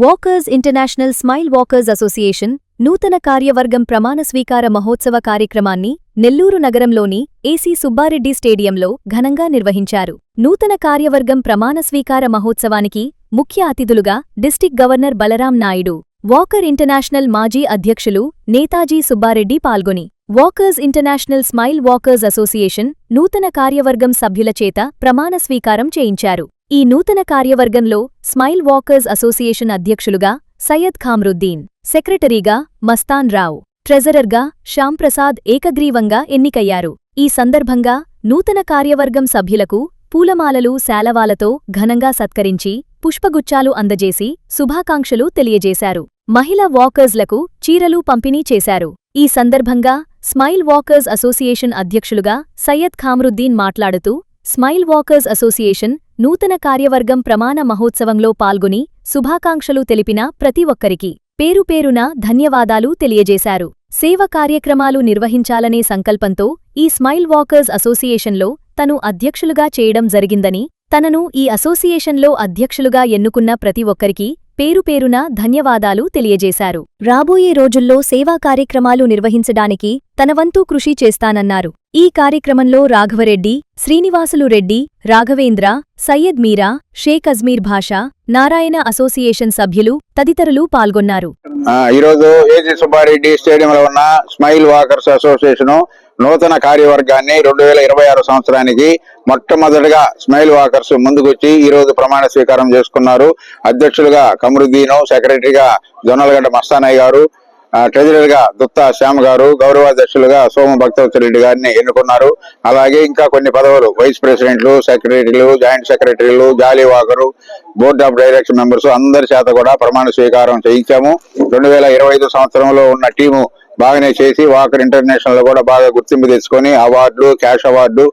Walkers international smile walkers association నూతన కార్యవర్గం ప్రమాణ స్వీకార మహోత్సవ కార్యక్రమాన్ని నెల్లూరు నగరంలోని ఏసీ సుబ్బారెడ్డి స్టేడియంలో ఘనంగా నిర్వహించారు. నూతన కార్యవర్గం ప్రమాణ స్వీకార మహోత్సవానికి ముఖ్య అతిథులుగా district governor Balaram Naidu walker international మాజీ అధ్యక్షులు నేతాజీ సుబ్బారెడ్డి పాల్గొని walkers international smile walkers association నూతన కార్యవర్గం సభ్యుల చేత ప్రమాణ స్వీకారం చేయించారు. ఈ నూతన కార్యవర్గంలో స్మైల్ వాకర్స్ అసోసియేషన్ అధ్యక్షులుగా సయ్యద్ ఖామ్రుద్దీన్ సెక్రటరీగా మస్తాన్ రావు ట్రెజరర్గా శ్యాంప్రసాద్ ఏకగ్రీవంగా ఎన్నికయ్యారు. ఈ సందర్భంగా నూతన కార్యవర్గం సభ్యులకు పూలమాలలు శాలవాలతో ఘనంగా సత్కరించి పుష్పగుచ్చాలు అందజేసి శుభాకాంక్షలు తెలియజేశారు. మహిళా వాకర్స్లకు చీరలు పంపిణీ చేశారు. ఈ సందర్భంగా స్మైల్ వాకర్స్ అసోసియేషన్ అధ్యక్షులుగా సయ్యద్ ఖామ్రుద్దీన్ మాట్లాడుతూ స్మైల్ వాకర్స్ అసోసియేషన్ నూతన కార్యవర్గం ప్రమాణ మహోత్సవంలో పాల్గొని శుభాకాంక్షలు తెలిపిన ప్రతి ఒక్కరికి పేరుపేరున ధన్యవాదాలు తెలియజేశారు. సేవ కార్యక్రమాలు నిర్వహించాలనే సంకల్పంతో ఈ స్మైల్ వాకర్స్ అసోసియేషన్లో తను అధ్యక్షులుగా చేయడం జరిగిందని తనను ఈ అసోసియేషన్లో అధ్యక్షులుగా ఎన్నుకున్న ప్రతి ఒక్కరికి పేరుపేరున ధన్యవాదాలు తెలియజేశారు. రాబోయే రోజుల్లో సేవా కార్యక్రమాలు నిర్వహించడానికి తనవంతు కృషి చేస్తానన్నారు. ఈ కార్యక్రమంలో రాఘవరెడ్డి శ్రీనివాసులు రెడ్డి రాఘవేంద్ర సయ్యద్ మీరా షేక్ అజ్మీర్ భాషా నారాయణ అసోసియేషన్ సభ్యులు తదితరులు పాల్గొన్నారు. ఈరోజు ఏజీ సుబ్బారెడ్డి స్టేడియంలో ఉన్న స్మైల్ వాకర్స్ అసోసియేషను నూతన కార్యవర్గాన్ని రెండు వేల ఇరవై ఆరు సంవత్సరానికి మొట్టమొదటిగా స్మైల్ వాకర్స్ ముందుకొచ్చి ఈ రోజు ప్రమాణ స్వీకారం చేసుకున్నారు. అధ్యక్షులుగా కమరుద్దీను సెక్రటరీగా జొన్నలగడ్డ మస్తానయ్య గారు ట్రెజరర్గా దుత్తా శ్యామ్ గారు గౌరవాధ్యక్షులుగా సోమ భక్తవత్సరెడ్డి గారిని ఎన్నుకున్నారు. అలాగే ఇంకా కొన్ని పదవులు వైస్ ప్రెసిడెంట్లు సెక్రటరీలు జాయింట్ సెక్రటరీలు jolly walker board of direction members అందరి చేత కూడా ప్రమాణ స్వీకారం చేయించాము. రెండు వేల ఇరవై ఐదు సంవత్సరంలో ఉన్న టీము బాగానే చేసి వాకర్ ఇంటర్నేషనల్లో కూడా బాగా గుర్తింపు తెచ్చుకొని అవార్డులు క్యాష్ అవార్డు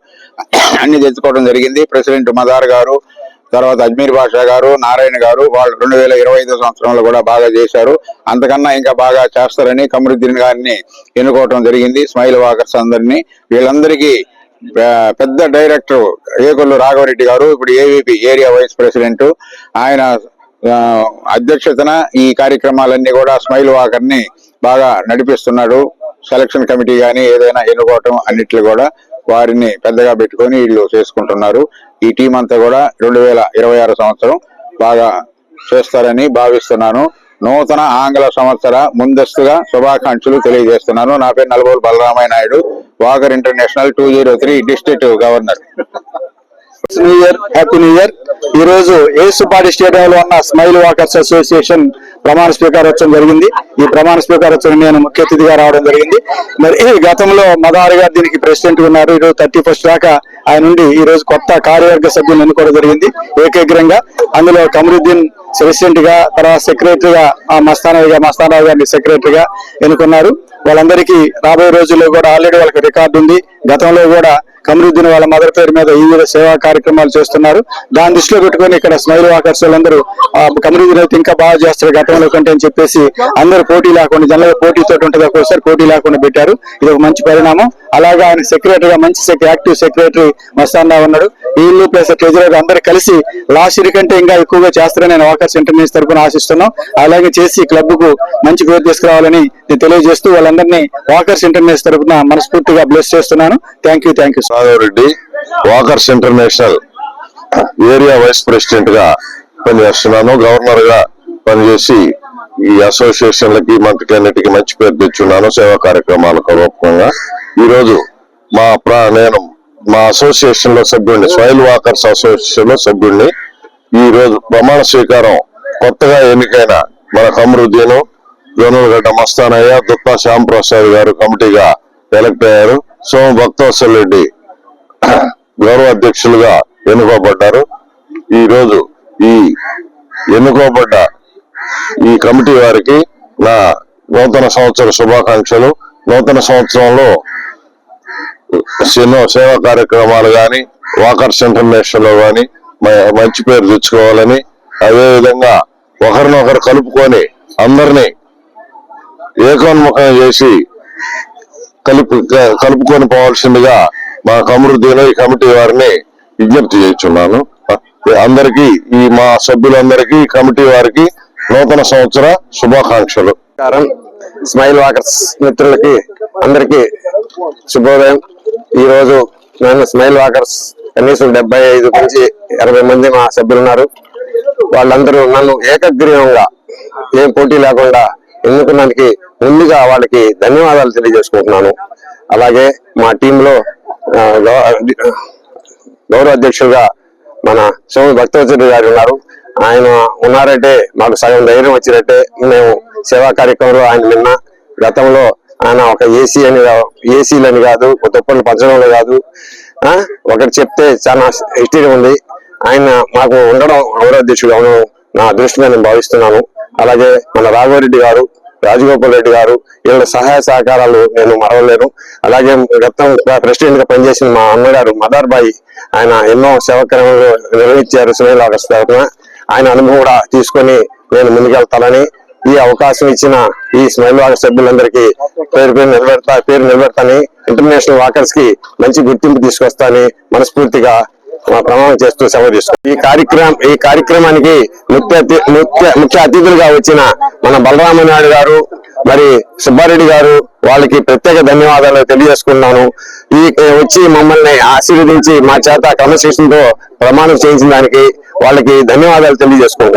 అన్ని తెచ్చుకోవడం జరిగింది. ప్రెసిడెంట్ మదార్ గారు తర్వాత అజ్మీర్ బాషా గారు నారాయణ గారు వాళ్ళు రెండు వేల ఇరవై ఐదు సంవత్సరంలో కూడా బాగా చేశారు. అంతకన్నా ఇంకా బాగా చేస్తారని కమరుద్దీన్ గారిని ఎన్నుకోవటం జరిగింది. స్మైల్ వాకర్స్ అందరినీ. వీళ్ళందరికీ పెద్ద డైరెక్టర్ ఏకొల్లు రాఘవరెడ్డి గారు ఇప్పుడు ఏవీపీ ఏరియా వైస్ ప్రెసిడెంట్. ఆయన అధ్యక్షతన ఈ కార్యక్రమాలన్నీ కూడా స్మైల్ వాకర్ని బాగా నడిపిస్తున్నాడు. సెలక్షన్ కమిటీ కానీ ఏదైనా ఎన్నుకోవటం అన్నిట్లు కూడా వారిని పెద్దగా పెట్టుకొని వీళ్ళు చేసుకుంటున్నారు. ఈ టీం అంతా కూడా రెండు వేల ఇరవై ఆరు సంవత్సరం బాగా చేస్తారని భావిస్తున్నాను. నూతన ఆంగ్ల సంవత్సర ముందస్తుగా శుభాకాంక్షలు తెలియజేస్తున్నాను. నా పేరు నలుగురు Balaramaiah Naidu walker international two zero three district governor. New year happy new year ఈ రోజు ఏసుపాటి స్టేడియంలో ఉన్న స్మైల్ వాకర్స్ అసోసియేషన్ ప్రమాణ స్వీకారోత్సవం జరిగింది. ఈ ప్రమాణ స్వీకారోత్సవం నేను ముఖ్య అతిథిగా రావడం జరిగింది. మరి గతంలో మదారు గారు దీనికి ప్రెసిడెంట్ ఉన్నారు. ఈ రోజు థర్టీ ఫస్ట్ దాకా ఆయన నుండి ఈ రోజు కొత్త కార్యవర్గ సభ్యులు ఎన్నుకోవడం జరిగింది. ఏకగ్రంగా అందులో కమరుద్దీన్ ప్రెసిడెంట్గా తర్వాత సెక్రటరీగా మస్తానయ్య మస్తానరావు గారిని సెక్రటరీగా ఎన్నుకున్నారు. వాళ్ళందరికీ రాబోయే రోజుల్లో కూడా ఆల్రెడీ వాళ్ళకి రికార్డు ఉంది. గతంలో కూడా కమరుద్దీన్ వాళ్ళ మదర్ పేరు మీద ఈ విధ సేవా కార్యక్రమాలు చేస్తున్నారు. దాని దృష్టిలో పెట్టుకొని ఇక్కడ స్మైల్ వాకర్స్ వాళ్ళందరూ కమరుద్దీన్ అయితే ఇంకా బాగా చేస్తారు గతంలో కంటే అని చెప్పేసి అందరూ పోటీ లేకుండా జనరల్ పోటీతో ఉంటుంది ఒక్కోసారి పోటీ లేకుండా పెట్టారు. ఇది ఒక మంచి పరిణామం. అలాగే ఆయన సెక్రటరీగా మంచి యాక్టివ్ సెక్రటరీ మస్తాన్ ఉన్నాడు. వీళ్ళు ప్లస్ ట్రెజరర్ అందరూ కలిసి లాస్ట్ ఇయర్ కంటే ఇంకా ఎక్కువగా చేస్తారని నేను వాకర్స్ ఇంటర్నేషనల్ తరఫున ఆశిస్తున్నాం. అలాగే చేసి క్లబ్కు మంచి గ్రోత్ తీసుకురావాలని తెలియజేస్తూ వాళ్ళందరినీ వాకర్స్ ఇంటర్నేషనల్ తరఫున మనస్ఫూర్తిగా బ్లెస్ చేస్తున్నాను. Thank you thank you Reddy walkers international area vice ప్రెసిడెంట్గా పనిచేస్తున్నాను. గవర్నర్గా పనిచేసి ఈ అసోసియేషన్లకి మంత్రికి అన్నిటికీ మంచి పేరు తెచ్చున్నాను. సేవా కార్యక్రమాలకు రూపకంగా ఈరోజు మా ప్రా నేను మా అసోసియేషన్లో సభ్యుడిని స్వైల్ వాకర్స్ అసోసియేషన్లో సభ్యుడిని. ఈ రోజు ప్రమాణ స్వీకారం కొత్తగా ఎన్నికైన మన కమరుద్దీను జోనల్గడ్డ మస్తానయ్య దుత్తా శ్యామ్ ప్రసాద్ గారు కమిటీగా ఎలక్ట్ అయ్యారు. సోమ భక్తవత్సల్ రెడ్డి గౌరవ అధ్యక్షులుగా ఎన్నుకోబడ్డారు. ఈ రోజు ఈ ఎన్నుకోబడ్డ ఈ కమిటీ వారికి నా నూతన సంవత్సర శుభాకాంక్షలు. నూతన సంవత్సరంలో ఎన్నో సేవా కార్యక్రమాలు కానీ వాకర్స్ ఇంటర్నేషనల్ కానీ మ- మంచి పేరు తెచ్చుకోవాలని అదేవిధంగా ఒకరినొకరు కలుపుకొని అందరినీ ఏకోన్ముఖం చేసి కలుపు కలుపుకొని పోవాల్సిందిగా మా కమరుద్దీన్ ఈ కమిటీ వారిని విజ్ఞప్తి చేస్తున్నాను. అందరికీ ఈ మా సభ్యులందరికీ ఈ కమిటీ వారికి నూతన సంవత్సర శుభాకాంక్షలు. స్మైల్ వాకర్స్ మిత్రులకి అందరికి శుభోదయం. ఈరోజు నేను స్మైల్ వాకర్స్ కనీసం డెబ్బై ఐదు నుంచి ఇరవై మంది మా సభ్యులు ఉన్నారు. వాళ్ళందరూ నన్ను ఏకగ్రీవంగా ఏం పోటీ లేకుండా ఎన్నుకున్నందుకు ముందుగా వాళ్ళకి ధన్యవాదాలు తెలియజేసుకుంటున్నాను. అలాగే మా టీంలో గౌరవ అధ్యక్షులుగా మన సోమి భక్తవచరి గారు ఉన్నారు. ఆయన ఉన్నారంటే మాకు సగం ధైర్యం వచ్చినట్టే. మేము సేవా కార్యక్రమంలో ఆయన నిన్న గతంలో ఆయన ఒక ఏసీ అని ఏసీలని కాదు ఒక దుప్పట్లు పంచడంలో కాదు ఒకటి చెప్తే చాలా హిస్టరీ ఉంది. ఆయన మాకు ఉండడం గౌరవ అధ్యక్షుడు నా అదృష్టంగా నేను భావిస్తున్నాను. అలాగే మన రాఘవరెడ్డి గారు రాజగోపాల్ రెడ్డి గారు వీళ్ళ సహాయ సహకారాలు నేను మరవలేను. అలాగే గతం ప్రెసిడెంట్గా పనిచేసిన మా అమ్మగారు మదార్ బాయి ఆయన ఎన్నో సేవక్రమంలో నిర్వహించారు సునీల్ ఆగస్ట్ తరఫున. ఆయన అనుభవం కూడా తీసుకొని నేను ముందుకెళ్తానని ఈ అవకాశం ఇచ్చిన ఈ స్మైల్ వాకర్ సభ్యులందరికీ పేరు పేరు నిలబెడతా పేరు నిలబెడతాని ఇంటర్నేషనల్ వాకర్స్కి మంచి గుర్తింపు తీసుకొస్తాని మనస్ఫూర్తిగా ప్రమాణం చేస్తూ సెలవు తీసుకుంటాం ఈ కార్యక్రమం ఈ కార్యక్రమానికి ముఖ్య అతి- ముఖ్య ముఖ్య అతిథులుగా వచ్చిన మన బలరామనాయుడు గారు మరి సుబ్బారెడ్డి గారు వాళ్ళకి ప్రత్యేక ధన్యవాదాలు తెలియజేసుకున్నాను ఈ వచ్చి మమ్మల్ని ఆశీర్వదించి మా చేత క్రమశిక్షణతో ప్రమాణం చేయించిన దానికి వాళ్ళకి ధన్యవాదాలు తెలియజేసుకుంటాను